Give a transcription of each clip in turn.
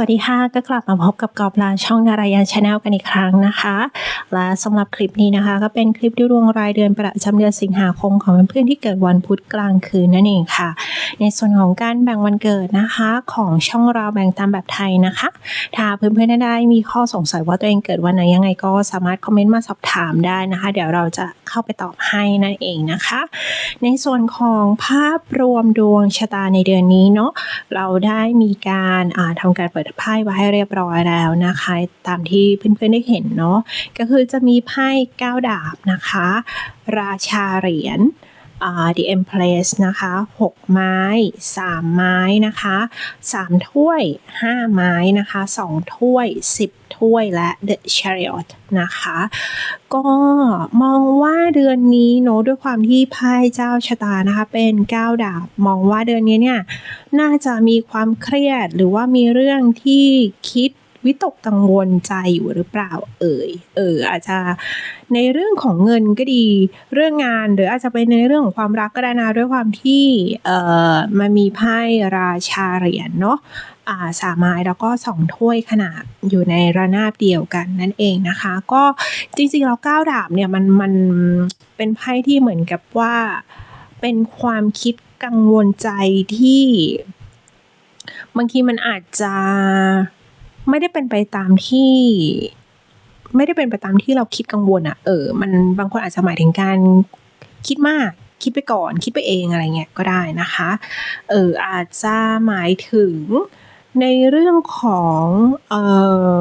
วัสดีค่ะ ก็กลับมาพบกับกอบลาช่องนารายาชาแนลกันอีกครั้งนะคะ และสำหรับคลิปนี้นะคะ ก็เป็นคลิปดูดวงรายเดือนประจำเดือนสิงหาคมของเพื่อนๆที่เกิดวันพุธกลางคืนนั่นเองค่ะ ในส่วนของการแบ่งวันเกิดนะคะของช่องเราแบ่งตามแบบไทยนะคะ ถ้าเพื่อนๆได้มีข้อสงสัยว่าตัวเองเกิดวันไหนยังไงก็สามารถคอมเมนต์มาสอบถามได้นะคะ เดี๋ยวเราจะเข้าไปตอบให้นั่นเองนะคะ ในส่วนของภาพรวมดวงชะตาในเดือนนี้เนาะเราได้มีการทำการเปิดไพ่ไว้ให้เรียบร้อยแล้วนะคะ ตามที่เพื่อนๆได้เห็นเนาะก็คือจะมีไพ่9ดาบนะคะ ราชาเหรียญ uh, The Empress นะคะ 6 ไม้ 3 ไม้นะคะ 3 ถ้วย 5 ไม้นะคะ 2 ถ้วย 10 ถ้วยและ The Chariot นะคะ ก็มองว่าเดือนนี้เนาะด้วยความที่ไพ่เจ้าชะตานะคะ เป็นก้าวดาบ มองว่าเดือนนี้เนี่ย น่าจะมีความเครียดหรือว่ามีเรื่องที่คิด วิตกกังวลใจอยู่หรือเปล่าเอ่ย เอออาจจะในเรื่องของเงินก็ดี เรื่องงานหรืออาจจะเป็นในเรื่องของความรักก็ได้นะด้วยความที่เอ่อมันมีไพ่ราชาเหรียญเนาะอ่าสามไม้แล้วก็สองถ้วยขนาดอยู่ในระนาบเดียวกันนั่นเองนะคะ ก็จริงๆแล้วก้าวดาบเนี่ยมันมันเป็นไพ่ที่เหมือนกับว่าเป็นความคิดกังวลใจที่ บางทีมันอาจจะ ไม่ได้เป็นไปตามที่ ไม่ได้เป็นไปตามที่เราคิดกังวลอะเออ มันบางคนอาจจะหมายถึงการคิดมาก คิดไปก่อน คิดไปเองอะไรเงี้ยก็ได้นะคะ เอออาจจะหมายถึงในเรื่องของเออ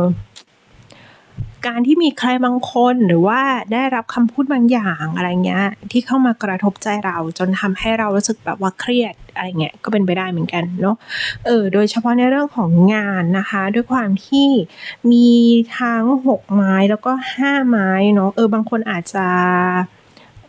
การที่มีใครบางคนหรือว่าได้รับคำพูดบางอย่างอะไรเงี้ยที่เข้ามากระทบใจเราจนทำให้เรารู้สึกแบบว่าเครียดอะไรเงี้ยก็เป็นไปได้เหมือนกันเนาะเออโดยเฉพาะในเรื่องของงานนะคะ ด้วยความที่มีทั้ง 6 ไม้แล้วก็ 5 ไม้เนาะเออบางคนอาจจะ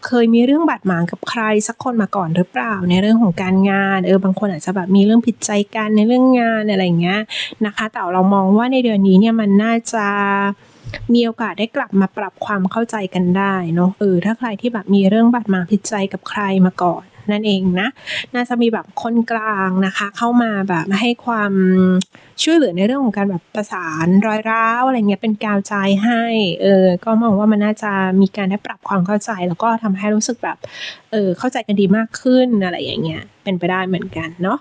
เคยมีเรื่องบาดหมางกับใครสักคนมาก่อนหรือเปล่า ในเรื่องของการงานเออบางคนอาจจะแบบมีเรื่องผิดใจกันในเรื่องงานอะไรเงี้ยนะคะ แต่เรามองว่าในเดือนนี้เนี่ยมันน่าจะ มีโอกาสได้กลับมาปรับความเข้าใจกันได้เนาะเออถ้าใครที่แบบมีเรื่องบาดหมางผิดใจกับใครมาก่อนนั่นเองนะ น่าจะมีแบบคนกลางนะคะ เข้ามาแบบให้ความช่วยเหลือในเรื่องของการแบบประสานรอยร้าวอะไรเงี้ยเป็นกาวใจให้เออก็มองว่ามันน่าจะมีการได้ปรับความเข้าใจ แล้วก็ทำให้รู้สึกแบบเออเข้าใจกันดีมากขึ้นอะไรอย่างเงี้ยเป็นไปได้เหมือนกันเนาะ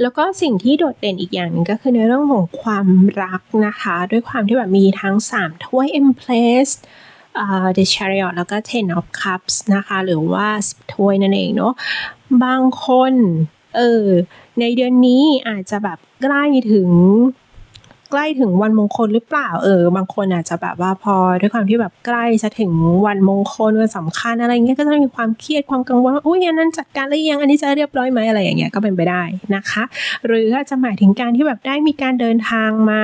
แล้วก็สิ่งที่โดดเด่นอีกอย่างหนึ่งก็คือในเรื่องของความรักนะคะ ด้วยความที่แบบมีทั้ง 3 ถ้วย M Place uh, The Chariot แล้วก็ Ten of Cups นะคะ หรือว่า 10 ถ้วยนั่นเองเนาะบางคนเออในเดือนนี้อาจจะแบบใกล้ถึง ใกล้ถึงวันมงคลหรือเปล่า เออ บางคนอาจจะแบบว่าพอด้วยความที่แบบใกล้จะถึงวันมงคลวันสำคัญอะไรเงี้ยก็จะมีความเครียดความกังวลว่าอุ้ยอันนั้นจัดการหรือยังอันนี้จะเรียบร้อยไหมอะไรอย่างเงี้ยก็เป็นไปได้นะคะ หรืออาจจะหมายถึงการที่แบบได้มีการเดินทางมา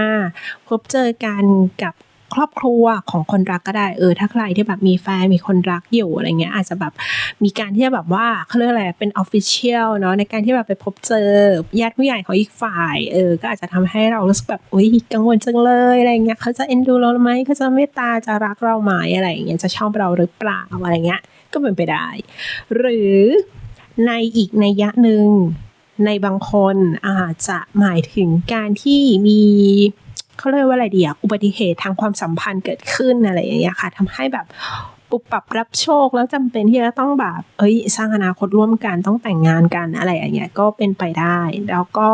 พบเจอกันกับ ครอบครัวของคนรักก็ได้เออถ้าใครที่แบบมีแฟนมีคนรักอยู่อะไรเงี้ยอาจจะแบบมีการที่จะแบบว่าเขาเรียกอะไรเป็นออฟฟิเชียลเนาะในการที่แบบไปพบเจอญาติผู้ใหญ่ของอีกฝ่ายเออก็อาจจะทำให้เรารู้สึกแบบอุ้ยกังวลจังเลยอะไรเงี้ยเขาจะเอ็นดูเราไหมเขาจะเมตตาจะรักเราไหมอะไรเงี้ยจะชอบเราหรือเปล่าอะไรเงี้ยก็เป็นไปได้ หรือในอีกในยะหนึ่งในบางคนอาจจะหมายถึงการที่มี เขาเรียกว่าอะไรดีอะอุบัติเหตุทางความสัมพันธ์เกิดขึ้นอะไรอย่างเงี้ยค่ะทำให้แบบ ปุบปรับรับโชคแล้วจำเป็นที่จะต้องแบบเอ้ย สร้างอนาคตร่วมกันต้องแต่งงานกันอะไรอย่างเงี้ยก็เป็นไปได้ แล้วก็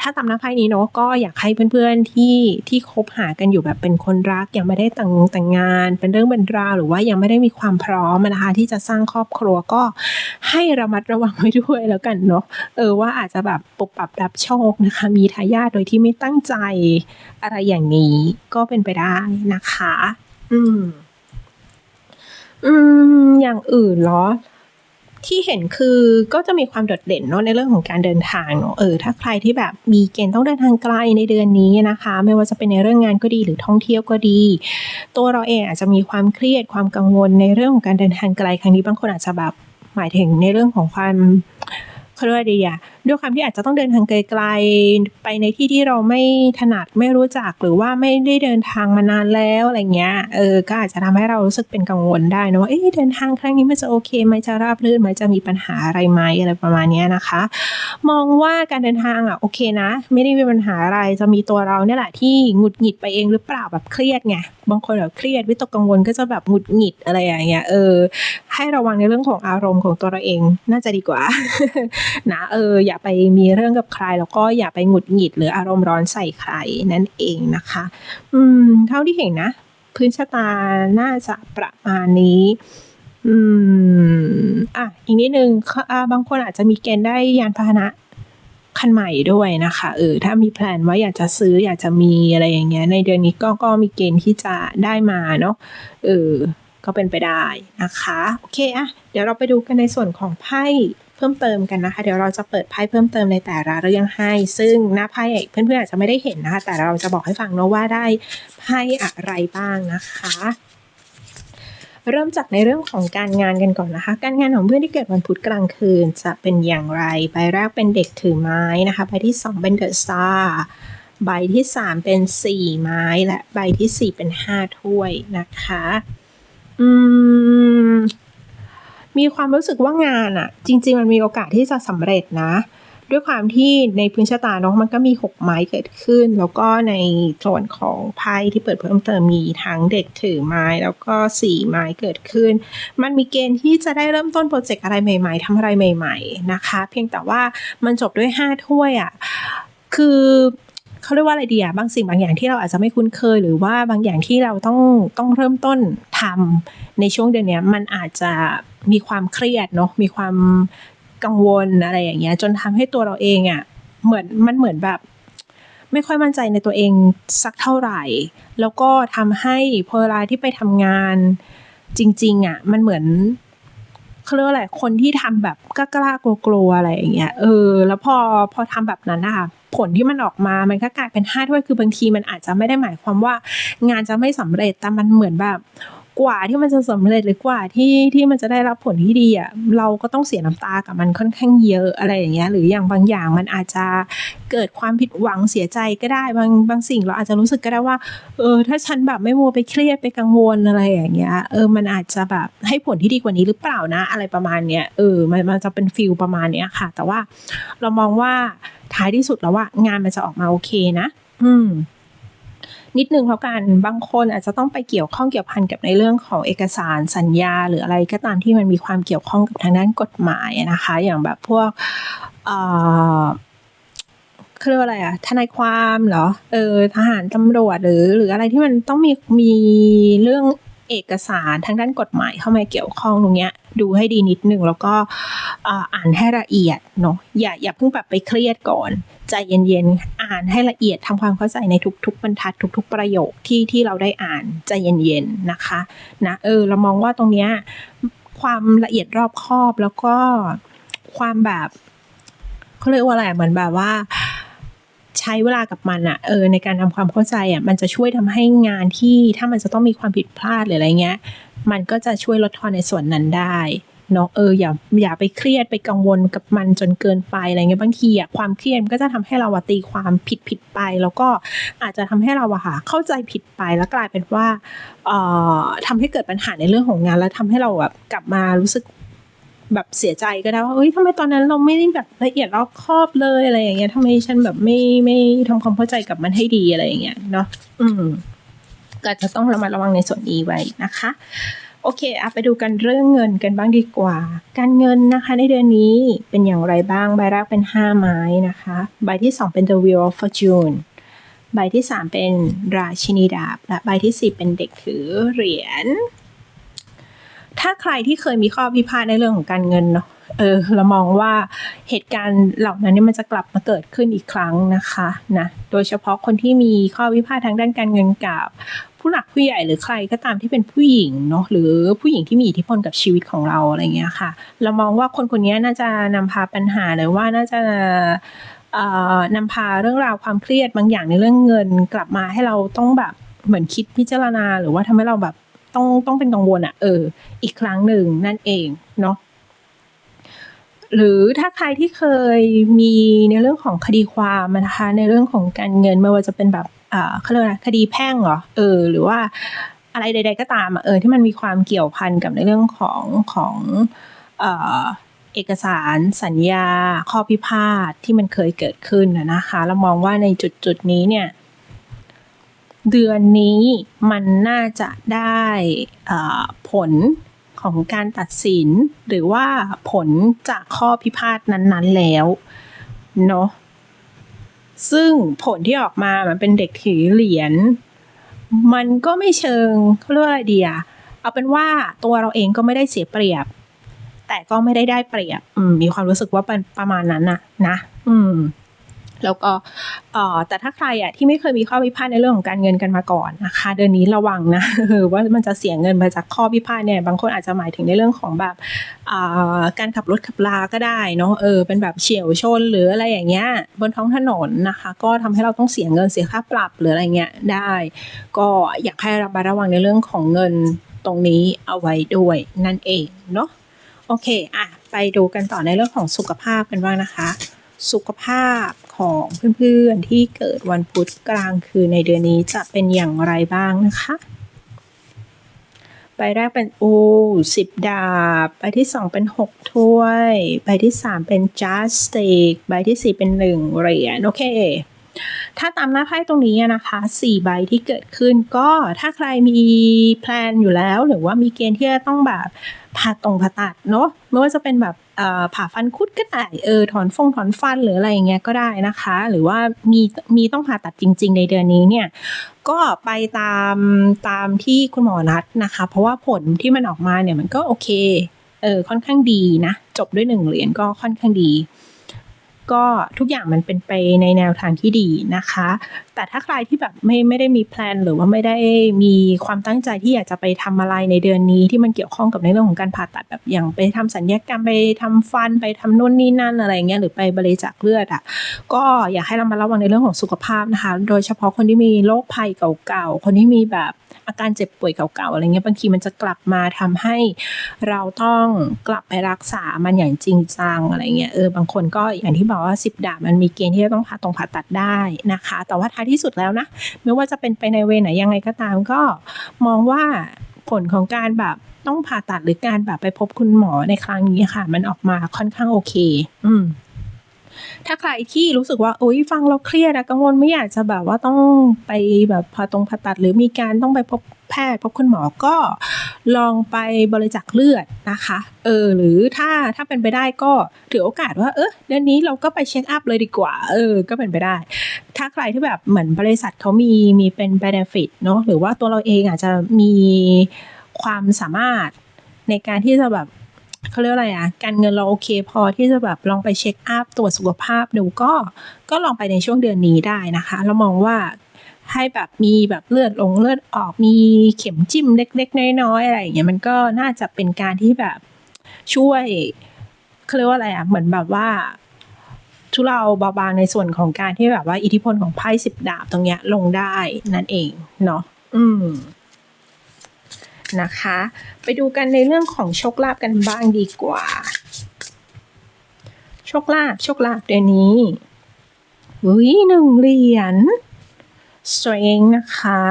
ถ้าตามนักไพ่นี้เนาะก็อยากให้เพื่อนๆที่ที่คบหากันอยู่แบบเป็นคนรักยังไม่ได้แต่งแต่งงาน เป็นเรื่องเป็นราวหรือว่ายังไม่ได้มีความพร้อมนะคะที่จะสร้างครอบครัวก็ให้ระมัดระวังไว้ด้วยแล้วกันเนาะเออว่าอาจจะแบบปุบปรับรับโชคนะคะ มีทายาทโดยที่ไม่ตั้งใจอะไรอย่างนี้ก็เป็นไปได้นะคะ อืม อืม อย่างอื่นเหรอ ที่เห็นคือก็จะมีความโดดเด่นเนาะในเรื่องของการเดินทางเนาะเออถ้าใครที่แบบมีเกณฑ์ต้องเดินทางไกลในเดือนนี้นะคะ ไม่ว่าจะเป็นในเรื่องงานก็ดีหรือท่องเที่ยวก็ดี ตัวเราเองอาจจะมีความเครียดความกังวลในเรื่องของการเดินทางไกลครั้งนี้บางคนอาจจะแบบหมายถึงในเรื่องของความเขาเรียกว่าดีอะด้วยความที่อาจจะต้องเดินทางไกลๆไปในที่ที่เราไม่ถนัดไม่รู้จักหรือว่าไม่ได้เดินทางมานานแล้วอะไรเงี้ยเออก็อาจจะทำให้เรารู้สึกเป็นกังวลได้นะว่าเอ๊เดินทางครั้งนี้มันจะโอเคไหมจะราบรื่นไหมจะมีปัญหาอะไรไหมอะไรประมาณนี้นะคะ มองว่าการเดินทางอะโอเคนะ ไม่ได้มีปัญหาอะไรจะมีตัวเราเนี่ยแหละที่หงุดหงิดไปเองหรือเปล่าแบบเครียดไงบางคนแบบเครียดวิตกกังวลก็จะแบบหงุดหงิดอะไรอย่างเงี้ยเออ ให้ระวังในเรื่องของอารมณ์ของตัวเราเองน่าจะดีกว่านะเอออย่าไปมีเรื่องกับใคร แล้วก็อย่าไปหงุดหงิดหรืออารมณ์ร้อนใส่ใครนั่นเองนะคะ อืม เท่าที่เห็นนะ พื้นชะตาน่าจะประมาณนี้อืมอะอีกนิดนึงบางคนอาจจะมีเกณฑ์ได้ยานพาหนะคันใหม่ด้วยนะคะเออถ้ามีแพลนว่าอยากจะซื้ออยากจะมีอะไรอย่างเงี้ย ในเดือนนี้ก็ก็มีเกณฑ์ที่จะได้มาเนาะเออก็เป็นไปได้นะคะ โอเคอะเดี๋ยวเราไปดูกันในส่วนของไพ่ เพิ่มเติมกันนะคะ เดี๋ยวเราจะเปิดไพ่เพิ่มเติมในแต่ละเรื่องให้ ซึ่งหน้าไพ่เพื่อนๆอาจจะไม่ได้เห็นนะคะ แต่เราจะบอกให้ฟังเนาะว่าได้ไพ่อะไรบ้างนะคะ เริ่มจากในเรื่องของการงานกันก่อนนะคะ การงานของเพื่อนที่เกิดวันพุธกลางคืนจะเป็นอย่างไร ใบแรกเป็นเด็กถือไม้นะคะ ใบที่ 2 เป็นเดอะสตาร์ใบที่ 3 เป็น 4 ไม้ และใบที่ 4 เป็น 5 ถ้วยนะคะ อืม มีความรู้สึกว่างานอะจริง ๆ มันมีโอกาสที่จะสำเร็จนะ ด้วยความที่ในพื้นชะตาเนาะมันก็มี 6 ไม้เกิดขึ้น แล้วก็ในส่วนของไพ่ที่เปิดเพิ่มเติมมีทั้งเด็กถือไม้แล้วก็4ไม้เกิดขึ้น มันมีเกณฑ์ที่จะได้เริ่มต้นโปรเจกต์อะไรใหม่ ๆทำอะไรใหม่ ๆ นะคะ เพียงแต่ว่ามันจบด้วย 5 ถ้วยอะคือ เขาเรียกว่าอะไรดีอะบางสิ่งบางอย่างที่เราอาจจะไม่คุ้นเคย หรือว่าบางอย่างที่เราต้องต้องเริ่มต้นทำในช่วงเดือนนี้มันอาจจะมีความเครียดเนาะมีความกังวลอะไรอย่างเงี้ยจนทำให้ตัวเราเองอะเหมือนมันเหมือนแบบ ไม่ค่อยมั่นใจในตัวเองสักเท่าไหร่ แล้วก็ทำให้พอเวลาที่ไปทำงานจริงๆอะมันเหมือนเขาเรียกอะไรคนที่ทำแบบกล้ากลัวๆอะไรอย่างเงี้ยเออ แล้วพอพอทำแบบนั้นนะคะ ผลที่มันออกมา มันก็กลายเป็นห้าถ้วยคือบางทีมันอาจจะไม่ได้หมายความว่างานจะไม่สำเร็จแต่มันเหมือนแบบ กว่าที่มันจะสำเร็จหรือกว่าที่ที่มันจะได้รับผลที่ดีอะเราก็ต้องเสียน้ำตากับมันค่อนข้างเยอะอะไรอย่างเงี้ยหรืออย่างบางอย่างมันอาจจะเกิดความผิดหวังเสียใจก็ได้บางบางสิ่งเราอาจจะรู้สึกก็ได้ว่าเออถ้าฉันแบบไม่มัวไปเครียดไปกังวลอะไรอย่างเงี้ยเออมันอาจจะแบบให้ผลที่ดีกว่านี้หรือเปล่านะ อะไรประมาณเนี้ยเออมันมันจะเป็นฟิลประมาณเนี้ยค่ะ แต่ว่าเรามองว่าท้ายที่สุดแล้วว่างานมันจะออกมาโอเคนะ อืม นิดนึงแล้วกันบางคนอาจจะต้องไปเกี่ยวข้องเกี่ยวพันกับในเรื่องของเอกสารสัญญา หรืออะไรก็ตามที่มันมีความเกี่ยวข้องกับทางด้านกฎหมายนะคะ อย่างแบบพวกเอ่อเรียกว่าอะไรอะทนายความเหรอเออทหารตำรวจหรือ หรืออะไรที่มันต้องมีมีเรื่อง เอกสารทางด้านกฎหมายเข้ามาเกี่ยวข้องตรงเนี้ยดูให้ดีนิดนึงแล้วก็อ่านให้ละเอียดเนาะอย่าอย่าเพิ่งแบบไปเครียดก่อนใจเย็นๆ อ่านให้ละเอียดทำความเข้าใจในทุกๆบรรทัดทุก ๆ ประโยคที่ที่เราได้อ่านใจเย็นๆนะคะนะเออเรามองว่าตรงเนี้ยความละเอียดรอบคอบแล้วก็ความแบบเขาเรียกว่าอะไรเหมือนแบบว่า ใช้เวลากับมันอะเออในการทำความเข้าใจอะมันจะช่วยทำให้งานที่ถ้ามันจะต้องมีความผิดพลาดหรืออะไรเงี้ย มันก็จะช่วยลดทอนในส่วนนั้นได้เนาะเอออย่าอย่าไปเครียดไปกังวลกับมันจนเกินไปอะไรเงี้ยบางทีอะความเครียดมันก็จะทำให้เราตีความผิดผิดไป แล้วก็อาจจะทำให้เราอะค่ะเข้าใจผิดไปแล้วกลายเป็นว่าเอ่อทำให้เกิดปัญหาในเรื่องของงาน แล้วทำให้เราแบบกลับมารู้สึก แบบเสียใจก็ได้ว่าเอ้ยทำไมตอนนั้นเราไม่ได้แบบละเอียดรอบคอบเลยอะไรอย่างเงี้ยทำไมฉันแบบไม่ไม่ทำความเข้าใจกับมันให้ดีอะไรอย่างเงี้ยเนาะอืมก็จะต้องระมัดระวังในส่วนนี้ไว้นะคะ โอเคเอาไปดูกันเรื่องเงินกันบ้างดีกว่า การเงินนะคะ ในเดือนนี้เป็นอย่างไรบ้าง ใบแรกเป็น 5 ไม้นะคะ ใบที่ 2 เป็น The Wheel of Fortune ใบที่ 3 เป็นราชินีดาบ และใบที่ 4 เป็นเด็กถือเหรียญ ถ้าใครที่เคยมีข้อพิพาทในเรื่องของการเงินเนาะเออเรามองว่าเหตุการณ์เหล่านั้นเนี่ยมันจะกลับมาเกิดขึ้นอีกครั้งนะคะนะโดยเฉพาะคนที่มีข้อพิพาททางด้านการเงินกับ ผู้หลักผู้ใหญ่หรือใครก็ตามที่เป็นผู้หญิงเนาะหรือผู้หญิงที่มีอิทธิพลกับชีวิตของเราอะไรเงี้ยค่ะ เรามองว่าคนคนนี้น่าจะนำพาปัญหาหรือว่าน่าจะนำพาเรื่องราวความเครียดบางอย่างในเรื่องเงิน กลับมาให้เราต้องแบบเหมือนคิดพิจารณา หรือว่าทำให้เราแบบ ต้องต้องเป็นกังวลอะ่ะ เออ อีกครั้งหนึ่งนั่นเองเนาะหรือถ้าใครที่เคยมีในเรื่องของคดีความนะคะ ในเรื่องของการเงินไม่ว่าจะเป็นแบบอ่าเขาเรียกว่าคดีแพ่งเหรอเออ หรือว่าอะไรใด ๆ ก็ตามเออที่มันมีความเกี่ยวพันกับในเรื่องของของเออเอกสารสัญญา ข้อพิพาทที่มันเคยเกิดขึ้นนะคะเรามองว่าในจุดจุดนี้เนี่ย เดือนนี้มันน่าจะได้ผลของการตัดสิน หรือว่าผลจากข้อพิพาทนั้นๆแล้วเนาะซึ่งผลที่ออกมามันเป็นเด็กถือเหรียญมันก็ไม่เชิงเขาเรียกอะไรดีอะเอาเป็นว่าตัวเราเองก็ไม่ได้เสียเปรียบ แต่ก็ไม่ได้ได้เปรียบมีความรู้สึกว่าเป็นประมาณนั้นนะนะ อืม แล้วก็แต่ถ้าใครอะที่ไม่เคยมีข้อพิพาทในเรื่องของการเงินกันมาก่อนนะคะ เดือนนี้ระวังนะว่ามันจะเสียเงินมาจากข้อพิพาทเนี่ยบางคนอาจจะหมายถึงในเรื่องของแบบการขับรถขับลาก็ได้เนาะเออเป็นแบบเฉียวชนหรืออะไรอย่างเงี้ยบนท้องถนนนะคะ ก็ทำให้เราต้องเสียเงินเสียค่าปรับหรืออะไรเงี้ยได้ ก็อยากให้ระมัดระวังในเรื่องของเงินตรงนี้เอาไว้ด้วยนั่นเองเนาะโอเคอะไปดูกันต่อในเรื่องของสุขภาพกันบ้างนะคะ สุขภาพ ของเพื่อนๆที่เกิดวันพุธกลางคืนในเดือนนี้จะเป็นอย่างไรบ้างนะคะใบแรกเป็นโอสิบดาบ ใบที่สองเป็นหกถ้วย ใบที่สามเป็นจัสติก ใบที่สี่เป็นหนึ่งเหรียญ โอเค ถ้าตามหน้าไพ่ตรงนี้นะคะสี่ใบที่เกิดขึ้นก็ถ้าใครมีแพลนอยู่แล้ว หรือว่ามีเกณฑ์ที่จะต้องแบบผ่าตรงผ่าตัดเนาะ ไม่ว่าจะเป็นแบบ ผ่าฟันคุดก็ได้เออถอนฟงถอนฟันหรืออะไรอย่างเงี้ยก็ได้นะคะ หรือว่ามีมีต้องผ่าตัดจริง ๆ ในเดือนนี้เนี่ยก็ไปตามตามที่คุณหมอนัดนะคะ เพราะว่าผลที่มันออกมาเนี่ยมันก็โอเคเออค่อนข้างดีนะ จบด้วยหนึ่งเหรียญก็ค่อนข้างดี ก็ทุกอย่างมันเป็นไปในแนวทางที่ดีนะคะ แต่ถ้าใครที่แบบไม่ไม่ได้มีแพลนหรือว่าไม่ได้มีความตั้งใจที่อยากจะไปทำอะไรในเดือนนี้ที่มันเกี่ยวข้องกับในเรื่องของการผ่าตัดแบบอย่างไปทำสัญญกรรมไปทำฟันไปทำนู่นนี่นั่นอะไรเงี้ยหรือไปบริจาคเลือดอะก็อยากให้เรามาระวังในเรื่องของสุขภาพนะคะ โดยเฉพาะคนที่มีโรคภัยเก่าๆคนที่มีแบบอาการเจ็บป่วยเก่าๆอะไรเงี้ยบางทีมันจะกลับมาทำให้เราต้องกลับไปรักษามันอย่างจริงจังอะไรเงี้ยเออบางคนก็อย่างที่บอกว่าสิบดาบมันมีเกณฑ์ที่จะต้องผ่าตรงผ่าตัดได้นะคะ แต่ว่าท้ายที่สุดแล้วนะ ไม่ว่าจะเป็นไปในเวไหนยังไงก็ตามก็มองว่าผลของการแบบต้องผ่าตัดหรือการแบบไปพบคุณหมอในครั้งนี้ค่ะ มันออกมาค่อนข้างโอเค อืมถ้าใครที่รู้สึกว่าโอ๊ยฟังเราเครียดอะกังวลไม่อยากจะแบบว่าต้องไปแบบผ่าตรงผ่าตัด หรือมีการต้องไปพบ แพทย์พบคุณหมอก็ลองไปบริจาคเลือดนะคะเออหรือถ้าถ้าเป็นไปได้ก็ถือโอกาสว่าเออเดือนนี้เราก็ไปเช็คอัพเลยดีกว่าเออก็เป็นไปได้ ถ้าใครที่แบบเหมือนบริษัทเขามีมีเป็นเบนฟิตเนาะหรือว่าตัวเราเองอาจจะมีความสามารถในการที่จะแบบเขาเรียกอะไรอะการเงินเราโอเคพอที่จะแบบลองไปเช็คอัพตรวจสุขภาพดูก็ก็ลองไปในช่วงเดือนนี้ได้นะคะ เรามองว่า ให้แบบมีแบบเลือดลงเลือดออกมีเข็มจิ้มเล็ก ๆ น้อยๆอะไรอย่างเงี้ยมันก็น่าจะเป็นการที่แบบช่วยเขาเรียกว่าอะไรอะเหมือนแบบว่า ทุเราเบาบางในส่วนของการที่แบบว่าอิทธิพลของไพ่สิบดาบตรงเนี้ยลงได้นั่นเองเนาะอืมนะคะ ไปดูกันในเรื่องของโชคลาภกันบ้างดีกว่า โชคลาภโชคลาภเดือนนี้อุ้ยหนึ่งเหรียญ strength นะคะ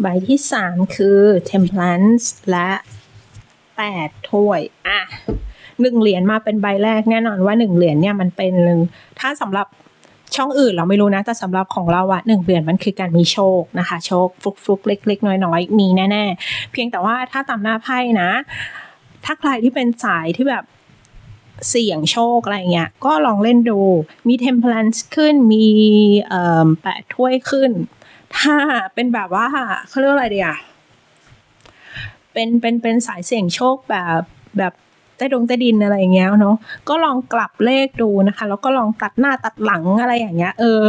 ใบที่สามคือ temperance และแปดถ้วย อะหนึ่งเหรียญมาเป็นใบแรกแน่นอนว่าหนึ่งเหรียญเนี่ยมันเป็น ถ้าสำหรับช่องอื่นเราไม่รู้นะ แต่สำหรับของเราอะหนึ่งเหรียญมันคือการมีโชคนะคะ โชคฟลุกฟลุกเล็ก ๆ น้อยๆ มีแน่ ๆ เพียงแต่ว่าถ้าตามหน้าไพ่นะ ถ้าใครที่เป็นสายที่แบบ เสี่ยงโชคอะไรเงี้ย ก็ลองเล่นดู มีเทมเพลนส์ขึ้น มีแปดถ้วยขึ้น ถ้าเป็นแบบว่าเขาเรียกอะไรเดียเป็นเป็นเป็นสายเสี่ยงโชคแบบแบบ ใต้ดงใต้ดินอะไรอย่างเงี้ยเนาะก็ลองกลับเลขดูนะคะ แล้วก็ลองตัดหน้าตัดหลังอะไรอย่างเงี้ยเออ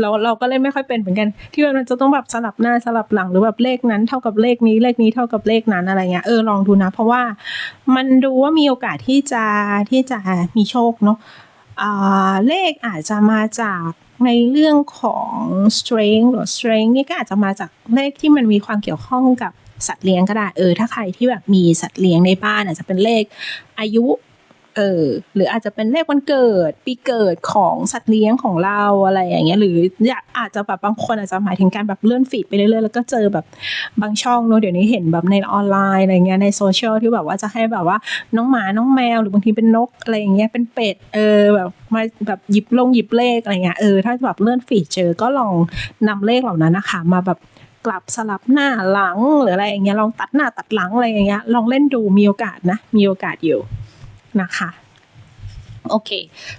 เราเราก็เล่นไม่ค่อยเป็นเหมือนกัน ที่มันจะต้องแบบสลับหน้าสลับหลังหรือแบบเลขนั้นเท่ากับเลขนี้เลขนี้เท่ากับเลขนั้นอะไรเงี้ยเออลองดูนะ เพราะว่ามันดูว่ามีโอกาสที่จะที่จะมีโชคเนาะเลขอาจจะมาจากในเรื่องของ strength หรือ strength นี่ก็อาจจะมาจากเลขที่มันมีความเกี่ยวข้องกับ สัตว์เลี้ยงก็ได้เออ ถ้าใครที่แบบมีสัตว์เลี้ยงในบ้านอาจจะเป็นเลขอายุเออหรืออาจจะเป็นเลขวันเกิด ปีเกิดของสัตว์เลี้ยงของเราอะไรอย่างเงี้ยหรืออาจจะแบบบางคนอาจจะหมายถึงการแบบเลื่อนฟีดไปเรื่อยๆแล้วก็เจอแบบบางช่องเนอะเดี๋ยวนี้เห็นแบบในออนไลน์อะไรเงี้ยในโซเชียลที่แบบว่าจะให้แบบว่าน้องหมาน้องแมว หรือบางทีเป็นนกอะไรอย่างเงี้ยเป็นเป็ดเออแบบมาแบบหยิบลงหยิบเลขอะไรเงี้ยเออถ้าแบบเลื่อนฟีดเจอก็ลองนำเลขเหล่านั้นนะคะ มาแบบ กลับสลับหน้าหลังหรืออะไรอย่างเงี้ยลองตัดหน้าตัดหลังอะไรอย่างเงี้ยลองเล่นดูมีโอกาสนะมีโอกาสอยู่นะคะโอเค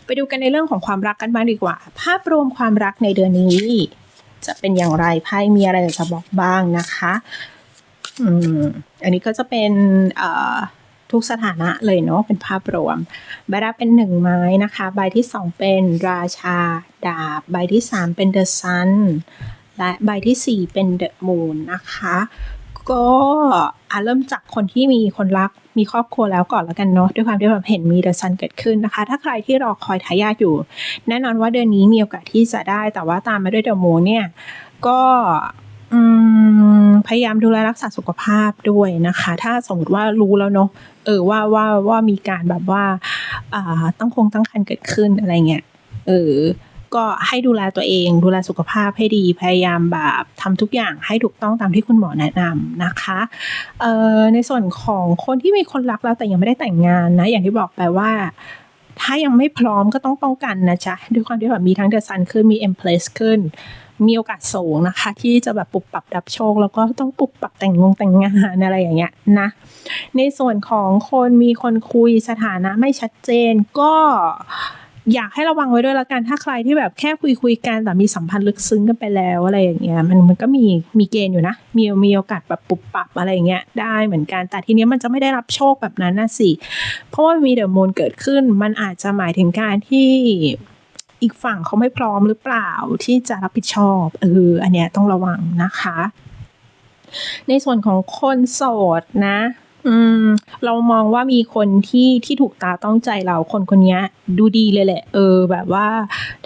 ไปดูกันในเรื่องของความรักกันบ้างดีกว่า ภาพรวมความรักในเดือนนี้ จะเป็นอย่างไรไพ่มีอะไรจะบอกบ้างนะคะอืมอันนี้ก็จะเป็นทุกสถานะเลยเนาะเป็นภาพรวม ใบแรกเป็นหนึ่งไม้นะคะ ใบที่สองเป็นราชาดาบ ใบที่สามเป็นเดอะซัน และใบที่สี่เป็นเดอะมูนนะคะ ก็อะเริ่มจากคนที่มีคนรักมีครอบครัวแล้วก่อนแล้วกันเนาะด้วยความที่แบบเห็นมีเดอะซันเกิดขึ้นนะคะ ถ้าใครที่รอคอยทายาทอยู่ แน่นอนว่าเดือนนี้มีโอกาสที่จะได้ แต่ว่าตามมาด้วยเดอะมูนเนี่ย ก็พยายามดูแลรักษาสุขภาพด้วยนะคะ ถ้าสมมติว่ารู้แล้วเนาะเออว่าว่าว่ามีการแบบว่าตั้งคงตั้งครรเกิดขึ้นอะไรเงี้ยเออ ก็ให้ดูแลตัวเอง ดูแลสุขภาพให้ดีพยายามแบบทำทุกอย่างให้ถูกต้องตามที่คุณหมอแนะนำนะคะในส่วนของคนที่มีคนรักแล้วแต่ยังไม่ได้แต่งงานนะอย่างที่บอกไปว่าถ้ายังไม่พร้อมก็ต้องป้องกันนะจ๊ะด้วยความที่แบบมีทั้งเดอะซันขึ้นมีเอ็มเพลสขึ้น มีโอกาสสูงนะคะ ที่จะแบบปุบปรับดับโชค แล้วก็ต้องปุบปรับแต่งงงแต่งงานอะไรอย่างเงี้ยนะ ในส่วนของคนมีคนคุยสถานะไม่ชัดเจนก็ อยากให้ระวังไว้ด้วยละกันถ้าใครที่แบบแค่คุยคุยกันแต่มีสัมพันธ์ลึกซึ้งกันไปแล้วอะไรอย่างเงี้ยมันมันก็มีมีเกณฑ์อยู่นะมีมีโอกาสแบบปุบปับอะไรอย่างเงี้ยได้เหมือนกันแต่ทีเนี้ยมันจะไม่ได้รับโชคแบบนั้นนะสิเพราะว่ามีเดอะมูนเกิดขึ้น มันอาจจะหมายถึงการที่อีกฝั่งเขาไม่พร้อมหรือเปล่าที่จะรับผิดชอบเอออันเนี้ยต้องระวังนะคะ ในส่วนของคนโสดนะ อืม เรามองว่ามีคนที่ที่ถูกตาต้องใจเราคนคนนี้ดูดีเลยแหละ เออ แบบว่า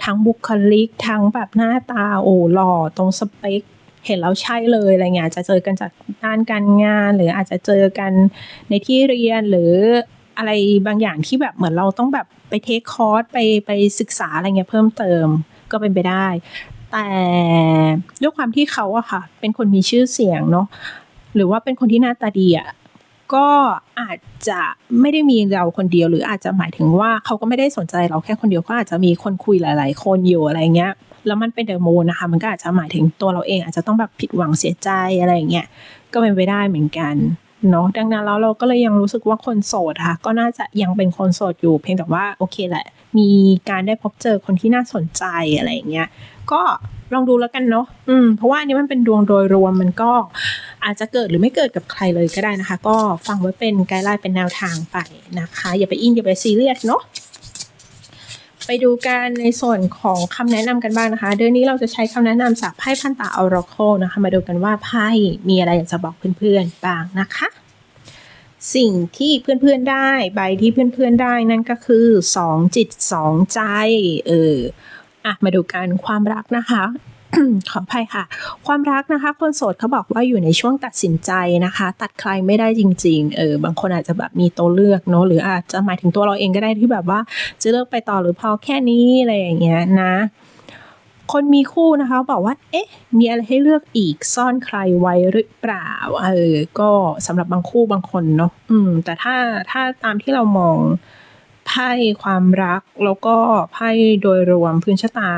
ทั้งบุคลิกทั้งแบบหน้าตาโอ้หล่อตรงสเปคเห็นแล้วใช่เลยอะไรเงี้ยจะเจอกันจากด้านการงาน หรืออาจจะเจอกันในที่เรียนหรืออะไรบางอย่างที่แบบเหมือนเราต้องแบบไปเทคคอร์สไปไปศึกษาอะไรเงี้ยเพิ่มเติมก็เป็นไปได้ แต่ด้วยความที่เขาอะค่ะ เป็นคนมีชื่อเสียงเนาะหรือว่าเป็นคนที่หน้าตาดีอะ ก็อาจจะไม่ได้มีเราคนเดียว หรืออาจจะหมายถึงว่าเขาก็ไม่ได้สนใจเราแค่คนเดียวก็อาจจะมีคนคุยหลาย ๆ คนอยู่อะไรเงี้ยแล้วมันเป็นเดอะโมนะคะ มันก็อาจจะหมายถึงตัวเราเองอาจจะต้องแบบผิดหวังเสียใจอะไรเงี้ยก็เป็นไปได้เหมือนกันเนาะดังนั้นแล้วเราก็เลยยังรู้สึกว่าคนโสดค่ะ ก็น่าจะยังเป็นคนโสดอยู่ เพียงแต่ว่าโอเคแหละ มีการได้พบเจอคนที่น่าสนใจอะไรเงี้ยก็ลองดูแล้วกันเนาะอืมเพราะว่าอันนี้มันเป็นดวงโดยรวมมันก็ อาจจะเกิดหรือไม่เกิดกับใครเลยก็ได้นะคะ ก็ฟังไว้เป็นไกด์ไลน์เป็นแนวทางไปนะคะ อย่าไปอินอย่าไปซีเรียสเนาะไปดูกันในส่วนของคำแนะนำกันบ้างนะคะ เดือนนี้เราจะใช้คำแนะนำจากไพ่พันตาออร์โคนะคะ มาดูกันว่าไพ่มีอะไรอยากจะบอกเพื่อนๆบ้างนะคะ สิ่งที่เพื่อนๆได้ใบที่เพื่อนๆได้นั่นก็คือสองจิตสองใจเอออะมาดูกันความรักนะคะ ขออภัยค่ะ ความรักนะคะ คนโสดเขาบอกว่าอยู่ในช่วงตัดสินใจนะคะ ตัดใครไม่ได้จริง ๆ เออบางคนอาจจะแบบมีตัวเลือกเนาะหรืออาจจะหมายถึงตัวเราเองก็ได้ที่แบบว่า จะเลือกไปต่อหรือพอแค่นี้อะไรอย่างเงี้ยนะ คนมีคู่นะคะ บอกว่า เอ๊ะ มีอะไรให้เลือกอีกซ่อนใครไว้หรือเปล่า เออ ก็สำหรับบางคู่บางคนเนาะอืม แต่ถ้าถ้าตามที่เรามอง ไพ่ความรัก แล้วก็ไพ่โดยรวมพื้นชะตา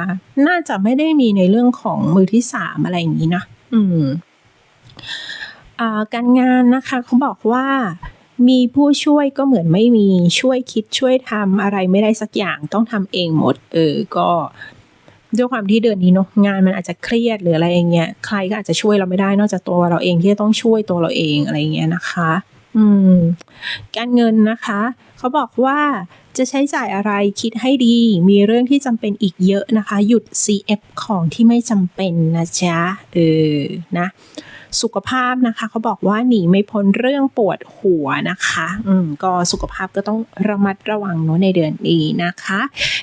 น่าจะไม่ได้มีในเรื่องของมือที่สามอะไรอย่างนี้นะ อืมการงานนะคะเขาบอกว่ามีผู้ช่วยก็เหมือนไม่มีช่วยคิดช่วยทำอะไรไม่ได้สักอย่างต้องทำเองหมด เออก็ด้วยความที่เดือนนี้เนาะงานมันอาจจะเครียดหรืออะไรอย่างเงี้ยใครก็อาจจะช่วยเราไม่ได้นอกจากตัวเราเองที่จะต้องช่วยตัวเราเองอะไรอย่างเงี้ยนะคะ อืม การเงินนะคะ เขาบอกว่าจะใช้จ่ายอะไรคิดให้ดี มีเรื่องที่จำเป็นอีกเยอะนะคะ หยุด CF ของที่ไม่จำเป็นนะจ๊ะ เออ นะ สุขภาพนะคะ เขาบอกว่าหนีไม่พ้นเรื่องปวดหัวนะคะ อืม ก็สุขภาพก็ต้องระมัดระวังเนาะในเดือนนี้นะคะ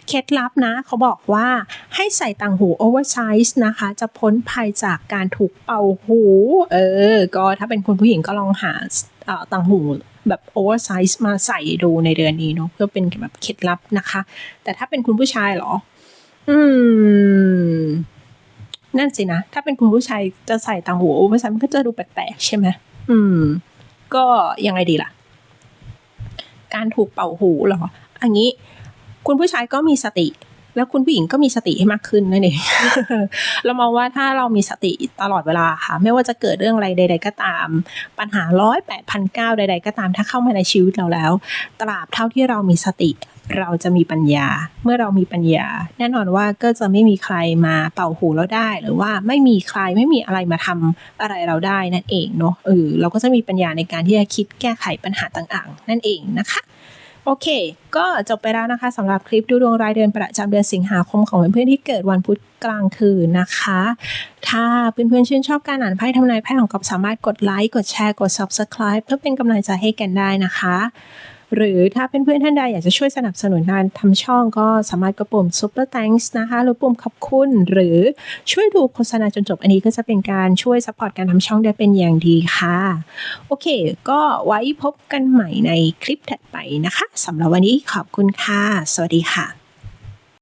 เคล็ดลับนะ เขาบอกว่าให้ใส่ต่างหูโอเวอร์ไซส์นะคะ จะพ้นภัยจากการถูกเป่าหู เออ ก็ถ้าเป็นคุณผู้หญิงก็ลองหา ต่างหูแบบโอเวอร์ไซส์มาใส่ดูในเดือนนี้เนาะเพื่อเป็นแบบเคล็ดลับนะคะ แต่ถ้าเป็นคุณผู้ชายเหรอ อืม นั่นสินะ ถ้าเป็นคุณผู้ชายจะใส่ต่างหูโอเวอร์ไซส์มันก็จะดูแปลกๆใช่ไหมอืม ก็ยังไงดีล่ะ การถูกเป่าหูเหรออันนี้ คุณผู้ชายก็มีสติ แล้วคุณผู้หญิงก็มีสติให้มากขึ้นนั่นเอง เรามองว่าถ้าเรามีสติตลอดเวลาค่ะ ไม่ว่าจะเกิดเรื่องอะไรใด ๆ ก็ตาม ปัญหาร้อยแปดพันเก้าใด ๆ ก็ตาม ถ้าเข้ามาในชีวิตเราแล้ว ตราบเท่าที่เรามีสติ เราจะมีปัญญา เมื่อเรามีปัญญา แน่นอนว่าก็จะไม่มีใครมาเป่าหูเราได้ หรือว่าไม่มีใครไม่มีอะไรมาทำอะไรเราได้นั่นเองเนาะเออเราก็จะมีปัญญาในการที่จะคิดแก้ไขปัญหาต่างๆ นั่นเองนะคะ โอเค ก็จบไปแล้วนะคะสำหรับคลิปดูดวงรายเดือนประจำเดือนสิงหาคมของเพื่อนๆที่เกิดวันพุธกลางคืนนะคะ ถ้าเพื่อนๆชื่นชอบการอ่านไพ่ทำนายไพ่ของกอบสามารถกดไลค์กดแชร์กด Subscribe เพื่อเป็นกำลังใจให้กันได้นะคะ หรือถ้าเพื่อนๆท่านใดอยากจะช่วยสนับสนุนการทำช่องก็สามารถกดปุ่ม Super Thanks นะคะหรือปุ่มขอบคุณ หรือช่วยดูโฆษณาจนจบอันนี้ก็จะเป็นการช่วยสปอร์ตการทำช่องได้เป็นอย่างดีค่ะ โอเค ก็ไว้พบกันใหม่ในคลิปถัดไปนะคะสำหรับวันนี้ขอบคุณค่ะ สวัสดีค่ะ